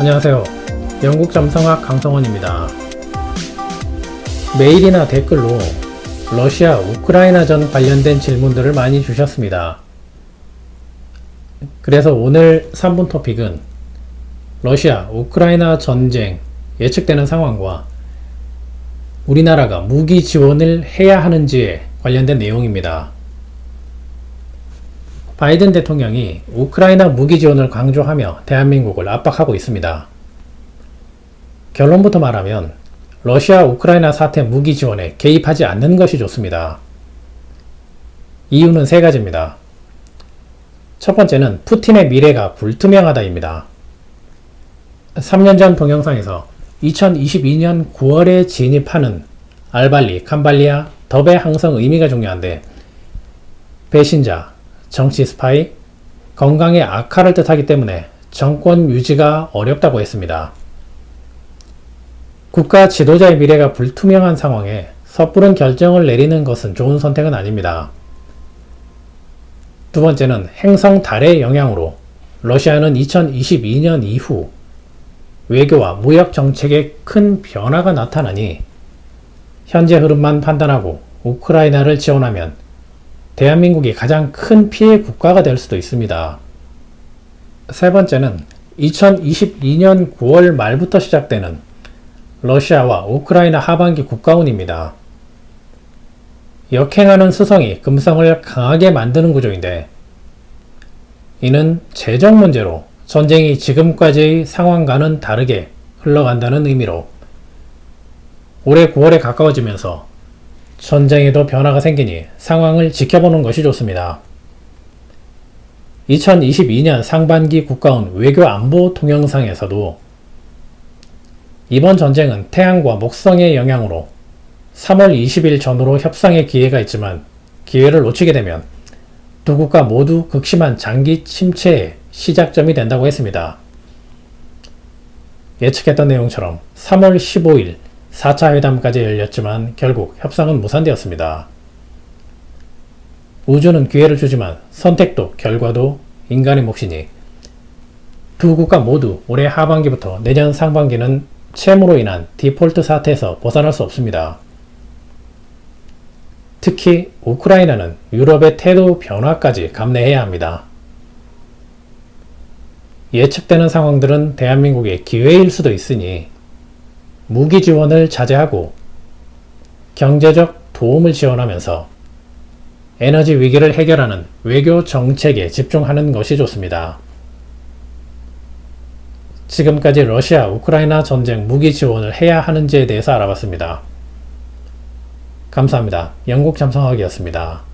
안녕하세요. 영국 점성학 강성원입니다. 메일이나 댓글로 러시아 우크라이나 전 관련된 질문들을 많이 주셨습니다. 그래서 오늘 3분 토픽은 러시아 우크라이나 전쟁 예측되는 상황과 우리나라가 무기 지원을 해야 하는지에 관련된 내용입니다. 바이든 대통령이 우크라이나 무기 지원을 강조하며 대한민국을 압박하고 있습니다. 결론부터 말하면 러시아 우크라이나 사태 무기 지원에 개입하지 않는 것이 좋습니다. 이유는 세 가지입니다. 첫 번째는 푸틴의 미래가 불투명하다입니다. 3년 전 동영상에서 2022년 9월에 진입하는 알발리, 캄발리아, 덥의 항성 의미가 중요한데 배신자, 정치 스파이, 건강의 악화를 뜻하기 때문에 정권 유지가 어렵다고 했습니다. 국가 지도자의 미래가 불투명한 상황에 섣부른 결정을 내리는 것은 좋은 선택은 아닙니다. 두 번째는 행성 달의 영향으로 러시아는 2022년 이후 외교와 무역 정책에 큰 변화가 나타나니 현재 흐름만 판단하고 우크라이나를 지원하면 대한민국이 가장 큰 피해 국가가 될 수도 있습니다. 세 번째는 2022년 9월 말부터 시작되는 러시아와 우크라이나 하반기 국가운입니다. 역행하는 수성이 금성을 강하게 만드는 구조인데 이는 재정 문제로 전쟁이 지금까지의 상황과는 다르게 흘러간다는 의미로 올해 9월에 가까워지면서 전쟁에도 변화가 생기니 상황을 지켜보는 것이 좋습니다. 2022년 상반기 국가운 외교 안보 동영상에서도 이번 전쟁은 태양과 목성의 영향으로 3월 20일 전후로 협상의 기회가 있지만 기회를 놓치게 되면 두 국가 모두 극심한 장기 침체의 시작점이 된다고 했습니다. 예측했던 내용처럼 3월 15일 4차 회담까지 열렸지만 결국 협상은 무산되었습니다. 우주는 기회를 주지만 선택도 결과도 인간의 몫이니 두 국가 모두 올해 하반기부터 내년 상반기는 채무로 인한 디폴트 사태에서 벗어날 수 없습니다. 특히 우크라이나는 유럽의 태도 변화까지 감내해야 합니다. 예측되는 상황들은 대한민국의 기회일 수도 있으니 무기 지원을 자제하고 경제적 도움을 지원하면서 에너지 위기를 해결하는 외교 정책에 집중하는 것이 좋습니다. 지금까지 러시아 우크라이나 전쟁 무기 지원을 해야 하는지에 대해서 알아봤습니다. 감사합니다. 영국 잠성학이었습니다.